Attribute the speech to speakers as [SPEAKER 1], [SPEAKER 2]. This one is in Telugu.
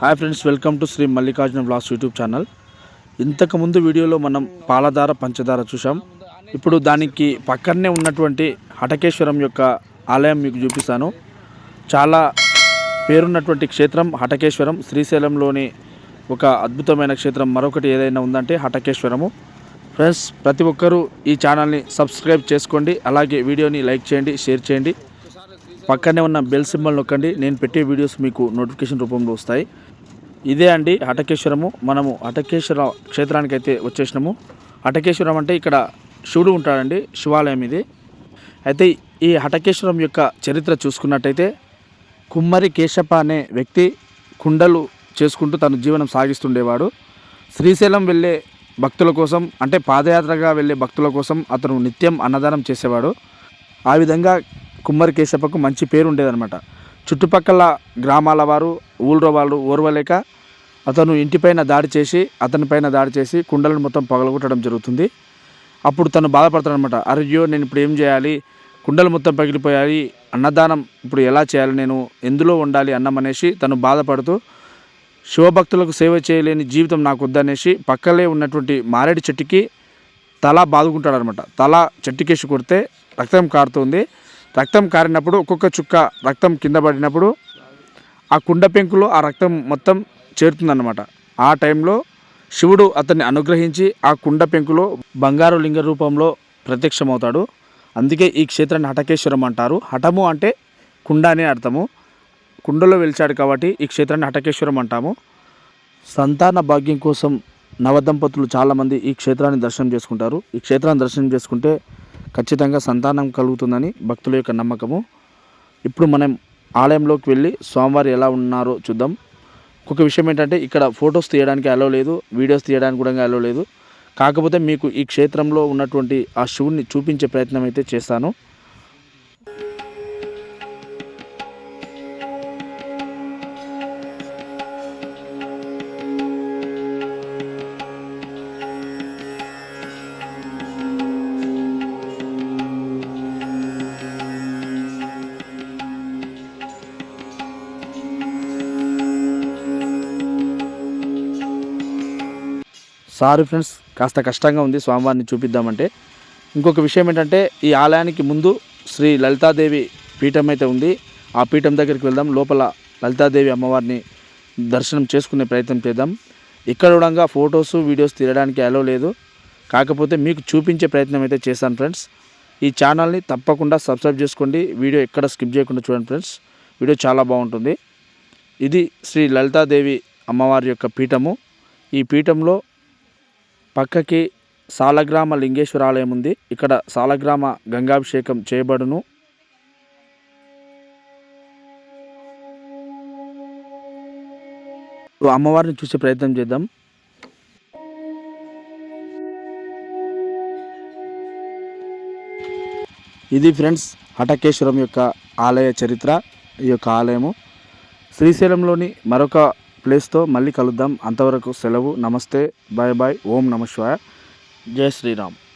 [SPEAKER 1] Hi friends welcome to Shri Mallikarjuna blogs YouTube channel. ఇంతకుముందు వీడియోలో మనం పాలధార పంచదార చూసాం ఇప్పుడు దానికి పక్కనే ఉన్నటువంటి హటకేశ్వరం యొక్క ఆలయం మీకు చూపిస్తాను. చాలా పేరున్నటువంటి క్షేత్రం హటకేశ్వరం. శ్రీశైలంలోని ఒక అద్భుతమైన క్షేత్రం మరొకటి ఏదైనా ఉందంటే హటకేశ్వరము. ఫ్రెండ్స్ ప్రతి ఒక్కరూ ఈ ఛానల్ని సబ్స్క్రైబ్ చేసుకోండి. అలాగే వీడియోని లైక్ చేయండి షేర్ చేయండి. పక్కనే ఉన్న బెల్ సింబల్ నొక్కండి. నేను పెట్టే వీడియోస్ మీకు నోటిఫికేషన్ రూపంలో వస్తాయి. ఇదే అండి అటకేశ్వరము. మనము అటకేశ్వర క్షేత్రానికి అయితే వచ్చేసినాము. హటకేశ్వరం అంటే ఇక్కడ శివుడు ఉంటాడండి శివాలయం ఇది. అయితే ఈ హటకేశ్వరం యొక్క చరిత్ర చూసుకున్నట్టయితే కుమ్మరి కేశప్ప అనే వ్యక్తి కుండలు చేసుకుంటూ తన జీవనం సాగిస్తుండేవాడు. శ్రీశైలం వెళ్ళే భక్తుల కోసం అంటే పాదయాత్రగా వెళ్ళే భక్తుల కోసం అతను నిత్యం అన్నదానం చేసేవాడు. ఆ విధంగా కుమ్మరి కేశప్పకు మంచి పేరు ఉండేదన్నమాట చుట్టుపక్కల గ్రామాల వారు ఊళ్ళో వాళ్ళు ఓర్వలేక అతను ఇంటిపైన దాడి చేసి అతనిపైన దాడి చేసి కుండలను మొత్తం పగలగొట్టడం జరుగుతుంది. అప్పుడు తను బాధపడతాడనమాట అరయ్యో నేను ఇప్పుడు ఏం చేయాలి? కుండలు మొత్తం పగిలిపోయాయి. అన్నదానం ఇప్పుడు ఎలా చేయాలి నేను? ఎందులో ఉండాలి అన్నం అనేసి తను బాధపడుతూ శివభక్తులకు సేవ చేయలేని జీవితం నాకు వద్దనేసి పక్కలే ఉన్నటువంటి మారేడు చెట్టుకి తల బాదుకుంటాడనమాట తల చెట్టుకేసి కొడితే రక్తం కారుతుంది. రక్తం కారినప్పుడు ఒక్కొక్క చుక్క రక్తం కింద పడినప్పుడు ఆ కుండ పెంకులో ఆ రక్తం మొత్తం చేరుతుందన్నమాట. ఆ టైంలో శివుడు అతన్ని అనుగ్రహించి ఆ కుండ పెంకులో బంగారు లింగ రూపంలో ప్రత్యక్షమవుతాడు. అందుకే ఈ క్షేత్రాన్ని హటకేశ్వరం అంటారు. హఠము అంటే కుండ అనే అర్థము. కుండలో వెలిచాడు కాబట్టి ఈ క్షేత్రాన్ని హటకేశ్వరం అంటాము. సంతాన భాగ్యం కోసం నవదంపతులు చాలామంది ఈ క్షేత్రాన్ని దర్శనం చేసుకుంటారు. ఈ క్షేత్రాన్ని దర్శనం చేసుకుంటే ఖచ్చితంగా సంతానం కలుగుతుందని భక్తుల యొక్క నమ్మకము. ఇప్పుడు మనం ఆలయంలోకి వెళ్ళి స్వామివారు ఎలా ఉన్నారో చూద్దాం. ఒక విషయం ఏంటంటే ఇక్కడ ఫొటోస్ తీయడానికి అలో లేదు వీడియోస్ తీయడానికి కూడా అలో లేదు. కాకపోతే మీకు ఈ క్షేత్రంలో ఉన్నటువంటి ఆ శివుణ్ణి చూపించే ప్రయత్నం అయితే చేస్తాను. సారీ ఫ్రెండ్స్ కాస్త కష్టంగా ఉంది స్వామివారిని చూపిద్దామంటే. ఇంకొక విషయం ఏంటంటే ఈ ఆలయానికి ముందు శ్రీ లలితాదేవి పీఠం అయితే ఉంది. ఆ పీఠం దగ్గరికి వెళ్దాం లోపల లలితాదేవి అమ్మవారిని దర్శనం చేసుకునే ప్రయత్నం చేద్దాం. ఇక్కడ కూడా ఫొటోస్ వీడియోస్ తీయడానికి అలో లేదు. కాకపోతే మీకు చూపించే ప్రయత్నం అయితే చేశాను ఫ్రెండ్స్. ఈ ఛానల్ని తప్పకుండా సబ్స్క్రైబ్ చేసుకోండి. వీడియో ఎక్కడ స్కిప్ చేయకుండా చూడండి ఫ్రెండ్స్. వీడియో చాలా బాగుంటుంది. ఇది శ్రీ లలితాదేవి అమ్మవారి యొక్క పీఠము. ఈ పీఠంలో పక్కకి సాలగ్రామ లింగేశ్వర ఆలయం ఉంది. ఇక్కడ సాలగ్రామ గంగాభిషేకం చేయబడును. అమ్మవారిని చూసే ప్రయత్నం చేద్దాం. ఇది ఫ్రెండ్స్ హటకేశ్వరం యొక్క ఆలయ చరిత్ర ఈ యొక్క ఆలయము. శ్రీశైలంలోని మరొక ప్లేస్తో మళ్ళీ కలుద్దాం. అంతవరకు సెలవు. నమస్తే. Bye bye. ఓం నమ శివాయ. జై శ్రీరామ్.